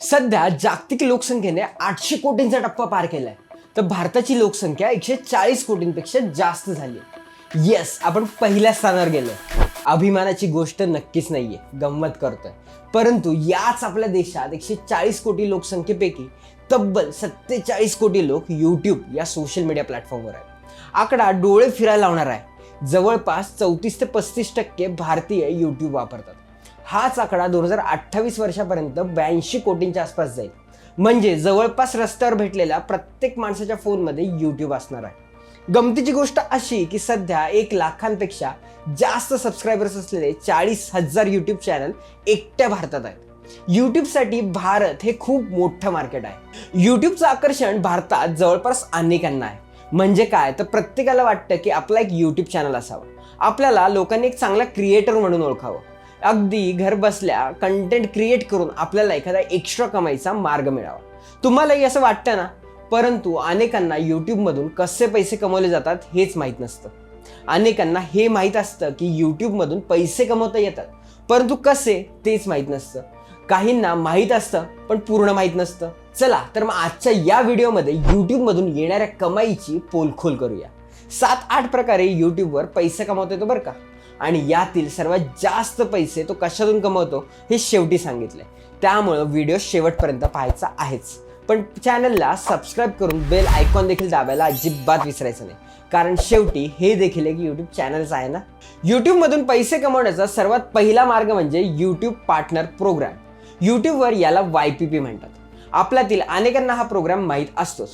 सध्या जागतिक लोकसंख्येने आठशे कोटींचा टप्पा पार केलाय. तर भारताची लोकसंख्या एकशे चाळीस कोटींपेक्षा जास्त झाली येस आपण पहिल्या स्थानावर गेलो. अभिमानाची गोष्ट नक्कीच नाहीये. गंमत करतोय. परंतु याच आपल्या देशात एकशे चाळीस कोटी लोकसंख्येपैकी तब्बल सत्तेचाळीस कोटी लोक यूट्यूब या सोशल मीडिया प्लॅटफॉर्मवर आहेत. आकडा डोळे फिरायला लावणार आहे. जवळपास चौतीस ते पस्तीस टक्के भारतीय यूट्यूब वापरतात. हाच आकडा दोन हजार अठ्ठावीस वर्षापर्यंत ब्याऐंशी कोटींच्या आसपास जाईल. म्हणजे जवळपास रस्त्यावर भेटलेल्या प्रत्येक माणसाच्या फोनमध्ये यूट्यूब असणार आहे. गमतीची गोष्ट अशी की सध्या एक लाखांपेक्षा जास्त सबस्क्रायबर्स असलेले चाळीस हजार यूट्यूब चॅनल एकट्या भारतात आहेत. यूट्यूबसाठी भारत हे खूप मोठं मार्केट आहे. यूट्यूबचं आकर्षण भारतात जवळपास अनेकांना आहे. म्हणजे काय? तर प्रत्येकाला वाटतं की आपला एक यूट्यूब चॅनल असावं. आपल्याला लोकांनी एक चांगला क्रिएटर म्हणून ओळखावं. अगदी घरबसल्या कंटेंट क्रिएट करून आपल्याला एखादा एक्स्ट्रा कमाईचा मार्ग मिळावा. तुम्हालाही असं वाटतं ना? परंतु अनेकांना यूट्यूबमधून कसे पैसे कमवले जातात हेच माहीत नसतं. अनेकांना हे माहीत असतं की यूट्यूबमधून पैसे कमवता येतात. परंतु कसे? तेच माहीत नसतं. काहींना माहीत असतं पण पूर्ण माहीत नसतं. चला तर मग आजच्या या व्हिडिओमध्ये यूट्यूबमधून येणाऱ्या कमाईची पोलखोल करूया. सात आठ प्रकारे यूट्यूबवर पैसे कमावता येतो बरं का? आणि यातील सर्वात जास्त पैसे तो कशातून कमवतो हे शेवटी सांगितलंय त्यामुळं व्हिडिओ शेवटपर्यंत पाहायचा आहेच. पण चॅनलला सबस्क्राईब करून बेल आयकॉन देखील दाबायला अजिबात विसरायचं नाही. कारण शेवटी हे देखील एक यूट्यूब चॅनलच आहे ना? यूट्यूबमधून पैसे कमवण्याचा सर्वात पहिला मार्ग म्हणजे यूट्यूब पार्टनर प्रोग्राम यूट्यूबवर याला वाय पी पी म्हणतात. आपल्यातील अनेकांना हा प्रोग्राम माहीत असतोच.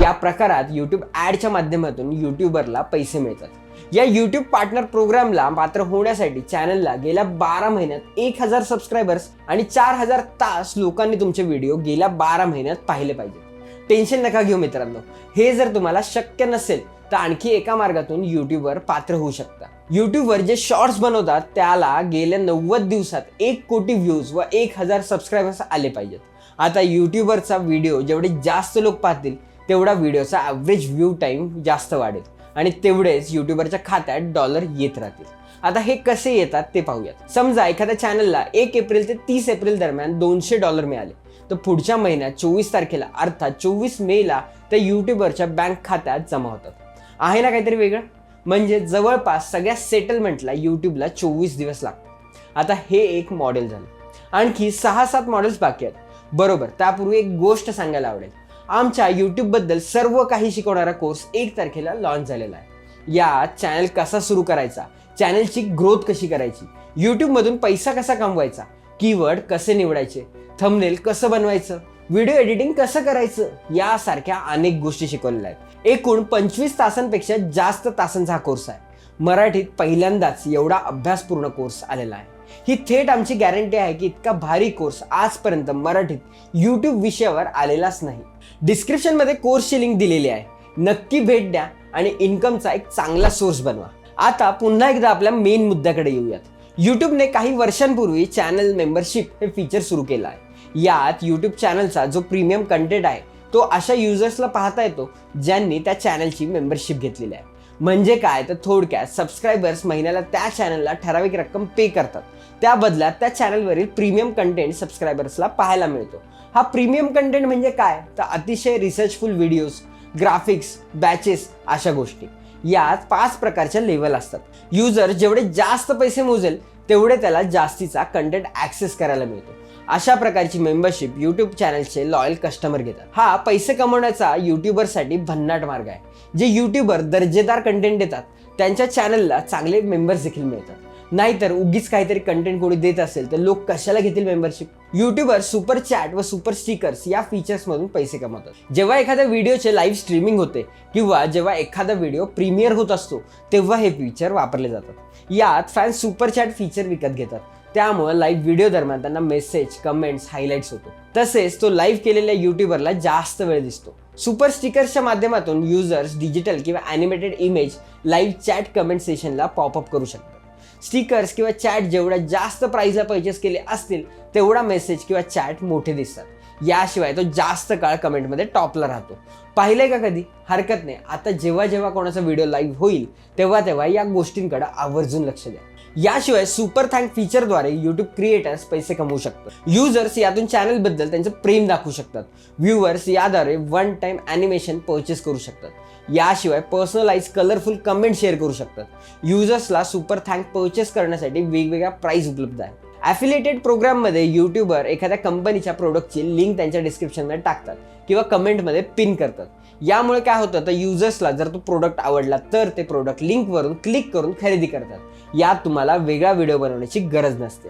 या प्रकारात यूट्यूब ॲडच्या माध्यमातून यूट्यूबरला पैसे मिळतात. या यूट्यूब पार्टनर प्रोग्रामला पात्र होण्यासाठी चॅनलला गेल्या बारा महिन्यात एक हजार सबस्क्रायबर्स आणि चार हजार तास लोकांनी तुमचे व्हिडिओ गेल्या बारा महिन्यात पाहिले पाहिजे. टेन्शन नका घेऊ मित्रांनो. हे जर तुम्हाला शक्य नसेल तर आणखी एका मार्गातून यूट्यूबवर पात्र होऊ शकता. यूट्यूबवर जे शॉर्ट्स बनवतात त्याला गेल्या नव्वद दिवसात एक कोटी व्ह्यूज व एक हजार सबस्क्रायबर्स आले पाहिजेत. आता यूट्यूबवरचा व्हिडिओ जेवढे जास्त लोक पाहतील तेवढा व्हिडिओचा ॲव्हरेज व्ह्यू टाईम जास्त वाढेल. आणि तेवढेच युट्यूबरच्या खात्यात डॉलर येत राहतील. आता हे कसे येतात ते पाहूयात. समजा एखाद्या चॅनलला एक एप्रिल ते तीस एप्रिल दरम्यान दोनशे डॉलर मिळाले. तर पुढच्या महिन्यात चोवीस तारखेला अर्थात चोवीस मेला त्या यूट्यूबरच्या बँक खात्यात जमा होतात. आहे ना काहीतरी वेगळं? म्हणजे जवळपास सगळ्या सेटलमेंटला यूट्यूबला चोवीस दिवस लागतात. आता हे एक मॉडेल झालं. आणखी सहा सात मॉडेल्स बाकी आहेत. बरोबर त्यापूर्वी एक गोष्ट सांगायला आवडेल. आमच्या यूट्यूबबद्दल सर्व काही शिकवणारा कोर्स एक तारखेला लॉन्च झालेला आहे. यात चॅनल कसा सुरू करायचा? चॅनलची ग्रोथ कशी करायची? यूट्यूबमधून पैसा कसा कमवायचा? कीवर्ड कसे निवडायचे? थंबनेल कसं बनवायचं? व्हिडिओ एडिटिंग कसं करायचं? यासारख्या अनेक गोष्टी शिकवलेल्या आहेत. एकूण पंचवीस तासांपेक्षा जास्त तासांचा हा कोर्स आहे. मराठीत पहिल्यांदाच एवढा अभ्यासपूर्ण कोर्स आलेला आहे. ही थेट आमची गॅरंटी आहे की इतका भारी कोर्स आजपर्यंत मराठीत यूट्यूब विषयावर आलेलाच नाही. डिस्क्रिप्शनमध्ये कोर्सची लिंक दिलेली आहे. नक्की भेट द्या आणि इन्कमचा एक चांगला सोर्स बनवा. आता पुन्हा एकदा आपल्या मेन मुद्द्याकडे येऊयात. यूट्यूबने काही वर्षांपूर्वी चॅनल मेंबरशिप हे फीचर सुरू केलं आहे. यात यूट्यूब चॅनलचा जो प्रीमियम कंटेंट आहे तो अशा युजर्सला पाहता येतो ज्यांनी त्या चॅनलची मेंबरशिप घेतलेली आहे. म्हणजे काय? तर थोडक्यात सबस्क्रायबर्स महिन्याला त्या चॅनलला ठराविक रक्कम पे करतात. त्या बदल्यात त्या चॅनलवरील प्रीमियम कंटेंट सबस्क्रायबर्सला पाहायला मिळतो. हा प्रीमियम कंटेंट म्हणजे काय? तर अतिशय रिसर्चफुल व्हिडिओज ग्राफिक्स बॅचेस अशा गोष्टी. यात पाच प्रकारच्या लेवल असतात. युजर जेवढे जास्त पैसे मोजेल तेवढे त्याला जास्तीचा कंटेंट ॲक्सेस करायला मिळतो. अशा प्रकारची मेंबरशिप यूट्यूब चॅनलचे लॉयल कस्टमर घेतात. हा पैसे कमवण्याचा युट्यूबरसाठी भन्नाट मार्ग आहे. जे यूट्यूबर दर्जेदार कंटेंट देतात त्यांच्या चॅनलला चांगले मेंबर्स देखील मिळतात. नाहीतर उगीच काहीतरी कंटेंट कोणी देत असेल तर लोक कशाला घेतील मेंबरशिप युट्यूबर सुपर चॅट व सुपर स्टिकर्स या फीचर्समधून पैसे कमवतात. जेव्हा एखाद्या व्हिडिओचे लाईव्ह स्ट्रीमिंग होते किंवा जेव्हा एखादा व्हिडिओ प्रीमियर होत असतो तेव्हा हे फीचर वापरले जातात. यात फॅन्स सुपर चॅट फीचर विकत घेतात. त्यामुळे लाईव्ह व्हिडिओ दरम्यान त्यांना मेसेज कमेंट्स हायलाईट्स होतो. तसेच तो लाईव्ह केलेल्या युट्यूबरला जास्त वेळ दिसतो. सुपर स्टिकर्सच्या माध्यमातून युजर्स डिजिटल किंवा animated image live chat comment सेशनला popup करू शकतात. स्टिकर्स किंवा चॅट जेवढ्या जास्त प्राईजला परचेस केले असतील तेवढा मेसेज किंवा चॅट मोठे दिसतात. याशिवाय तो जास्त काळ कमेंटमध्ये टॉपला राहतो. पाहिलंय का कधी? हरकत नाही. आता जेव्हा जेव्हा कोणाचा व्हिडिओ लाईव्ह होईल तेव्हा तेव्हा या गोष्टींकडे आवर्जून लक्ष द्या. याशिवाय सुपर थँक फीचरद्वारे युट्यूब क्रिएटर्स पैसे कमवू शकतात. युजर्स यातून चॅनलबद्दल त्यांचं प्रेम दाखवू शकतात. व्ह्युअर्स याद्वारे वन टाइम ॲनिमेशन परचेस करू शकतात. याशिवाय पर्सनलाइज कलरफुल कमेंट शेअर करू शकतात. युजर्सला सुपर थँक परचेस करण्यासाठी वेगवेगळ्या प्राईज उपलब्ध आहे ॲफिलेटेड प्रोग्राममध्ये यूट्यूबर एखाद्या कंपनीच्या प्रोडक्टची लिंक त्यांच्या डिस्क्रिप्शनमध्ये टाकतात. किंवा कमेंटमध्ये पिन करतात. यामुळे काय होतं तर युजर्सला जर तो प्रोडक्ट आवडला तर ते प्रोडक्ट लिंकवरून क्लिक करून खरेदी करतात. यात तुम्हाला वेगळा व्हिडिओ बनवण्याची गरज नसते.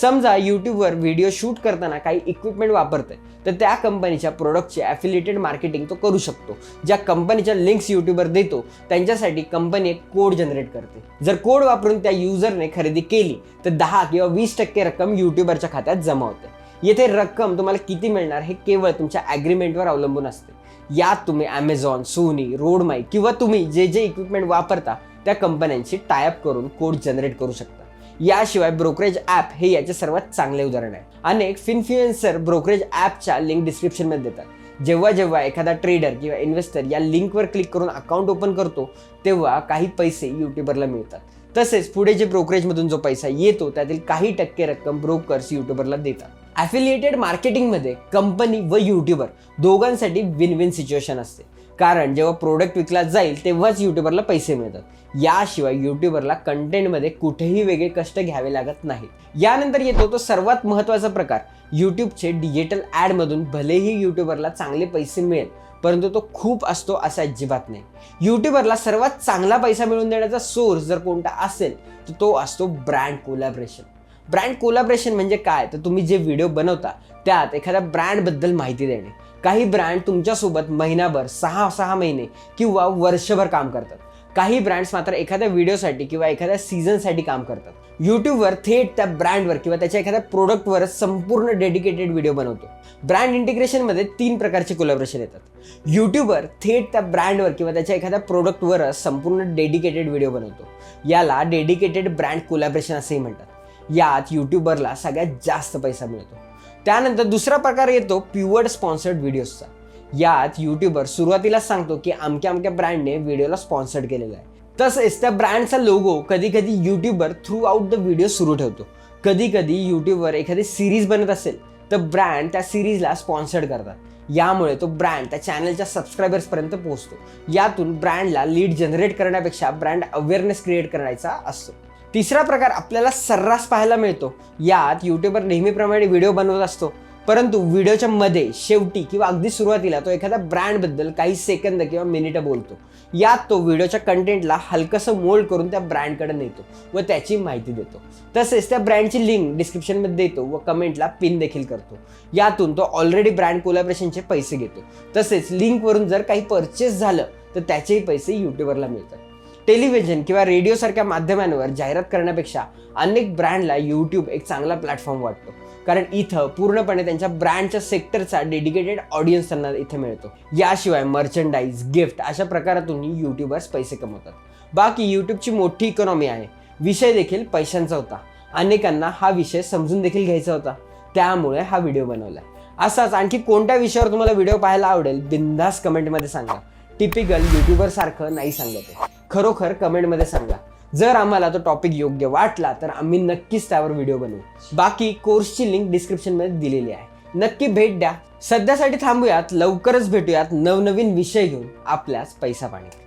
समजा यूट्यूबवर व्हिडिओ शूट करताना काही इक्विपमेंट वापरतंय तर त्या कंपनीच्या प्रोडक्टचे ॲफिलिएटेड मार्केटिंग तो करू शकतो. ज्या कंपनीच्या लिंक्स यूट्यूबर देतो त्यांच्यासाठी कंपनी एक कोड जनरेट करते. जर कोड वापरून त्या युजरने खरेदी केली तर दहा किंवा वीस टक्के रक्कम यूट्यूबरच्या खात्यात जमा होते. येथे रक्कम तुम्हाला किती मिळणार हे केवळ तुमच्या ॲग्रीमेंटवर अवलंबून असते. यात तुम्ही ॲमेझॉन सोनी रोडमाई किंवा तुम्ही जे जे इक्विपमेंट वापरता त्या कंपन्यांशी टायअप करून कोड जनरेट करू शकता. याशिवाय ब्रोकरेज ॲप हे याचे सर्वात चांगले उदाहरण आहे. अनेक फिन्फ्लुएन्सर ब्रोकरेज ॲपच्या लिंक डिस्क्रिप्शनमध्ये देतात. जेव्हा जेव्हा एखादा ट्रेडर किंवा इन्व्हेस्टर या लिंकवर क्लिक करून अकाउंट ओपन करतो तेव्हा काही पैसे यूट्यूबरला मिळतात. तसेच पुढे जे ब्रोकरेजमधून जो पैसा येतो त्यातील काही टक्के रक्कम ब्रोकर्स युट्यूबरला देतात. ॲफिलिएटेड मार्केटिंगमध्ये कंपनी व युट्यूबर दोघांसाठी विन विन सिच्युएशन असते. कारण जेव्हा प्रोडक्ट विकला जाईल तेव्हाच युट्यूबरला पैसे मिळतात. याशिवाय युट्यूबरला कंटेंटमध्ये कुठेही वेगळे कष्ट घ्यावे लागत नाहीत. यानंतर येतो तो सर्वात महत्त्वाचा प्रकार. यूट्यूबचे डिजिटल ॲडमधून भलेही युट्यूबरला चांगले पैसे मिळेल परंतु तो खूप असतो असं अजिबात नाही. युट्यूबरला सर्वात चांगला पैसा मिळवून देण्याचा सोर्स जर कोणता असेल तर तो असतो ब्रँड कोलॅबरेशन ब्रँड कोलॅबरेशन म्हणजे काय? तर तुम्ही जे व्हिडिओ बनवता त्यात एखाद्या ब्रँडबद्दल माहिती देणे. काही ब्रँड तुमच्यासोबत महिनाभर सहा सहा महिने किंवा वर्षभर काम करतात. काही ब्रँड्स मात्र एखाद्या व्हिडिओसाठी किंवा एखाद्या सीझनसाठी काम करतात. यूट्यूबवर थेट त्या ब्रँडवर किंवा त्याच्या एखाद्या प्रोडक्टवर संपूर्ण डेडिकेटेड व्हिडिओ बनवतो. ब्रँड इंटिग्रेशनमध्ये तीन प्रकारचे कोलॅबरेशन येतात. यूट्यूबर थेट त्या ब्रँडवर किंवा त्याच्या एखाद्या प्रोडक्टवरच संपूर्ण डेडिकेटेड व्हिडिओ बनवतो. याला डेडिकेटेड ब्रँड कोलॅबरेशन असेही म्हणतात. यात यूट्यूबरला सगळ्यात जास्त पैसा मिळतो. त्यानंतर दुसरा प्रकार येतो प्युअर्ड स्पॉन्सर्ड व्हिडिओजचा. यात यूट्यूबर सुरुवातीला सांगतो की अमक्या अमक्या ब्रँडने व्हिडिओला स्पॉन्सर्ड केलेला आहे. तसेच त्या ब्रँडचा लोगो कधी कधी YouTuber throughout the video सुरू ठेवतो. कधी कधी यूट्यूबवर एखादी सिरीज बनत असेल तर ब्रँड त्या सिरीजला स्पॉन्सर्ड करतात. यामुळे तो ब्रँड त्या चॅनलच्या सबस्क्रायबर्सपर्यंत पोहोचतो. यातून ब्रँडला लीड जनरेट करण्यापेक्षा ब्रँड अवेअरनेस क्रिएट करायचा असतो. तिसरा प्रकार आपल्याला सर्रास पाहायला मिळतो. यात यूट्यूबर नेहमीप्रमाणे व्हिडिओ बनवत असतो. परंतु व्हिडिओच्या मध्ये शेवटी किंवा अगदी सुरुवातीला तो एखाद्या ब्रँडबद्दल काही सेकंद किंवा मिनिटं बोलतो. यात तो व्हिडिओच्या कंटेंटला हलकंसं मोल्ड करून त्या ब्रँडकडे नेतो व त्याची माहिती देतो. तसेच त्या ब्रँडची लिंक डिस्क्रिप्शनमध्ये देतो व कमेंटला पिन देखील करतो. यातून तो ऑलरेडी ब्रँड कोलॅबरेशनचे पैसे घेतो. तसेच लिंकवरून जर काही परचेस झालं तर त्याचेही पैसे यूट्यूबरला मिळतात. टेलिव्हिजन किंवा रेडिओसारख्या माध्यमांवर जाहिरात करण्यापेक्षा अनेक ब्रँडला यूट्यूब एक चांगला प्लॅटफॉर्म वाटतो. कारण इथं पूर्णपणे त्यांच्या ब्रँडच्या सेक्टरचा डेडिकेटेड ऑडियन्स त्यांना इथे मिळतो. याशिवाय मर्चंडाईज गिफ्ट अशा प्रकारातूनही यूट्यूबर्स पैसे कमवतात. बाकी यूट्यूबची मोठी इकॉनॉमी आहे. विषय देखील पैशांचा होता. अनेकांना हा विषय समजून देखील घ्यायचा होता. त्यामुळे हा व्हिडिओ बनवला. असाच आणखी कोणत्या विषयावर तुम्हाला व्हिडिओ पाहायला आवडेल बिंदास कमेंटमध्ये सांगा. टिपिकल यूट्यूबर सारखं नाही सांगत आहे. खरोखर कमेंटमध्ये सांगा. जर आम्हाला तो टॉपिक योग्य वाटला तर आम्ही नक्कीच त्यावर व्हिडिओ बनवू. बाकी कोर्सची लिंक डिस्क्रिप्शनमध्ये दिलेली आहे. नक्की भेट द्या. सध्यासाठी थांबूयात. लवकरच भेटूयात. नवनवीन विषय घेऊन आपल्याच पैसा पाणी.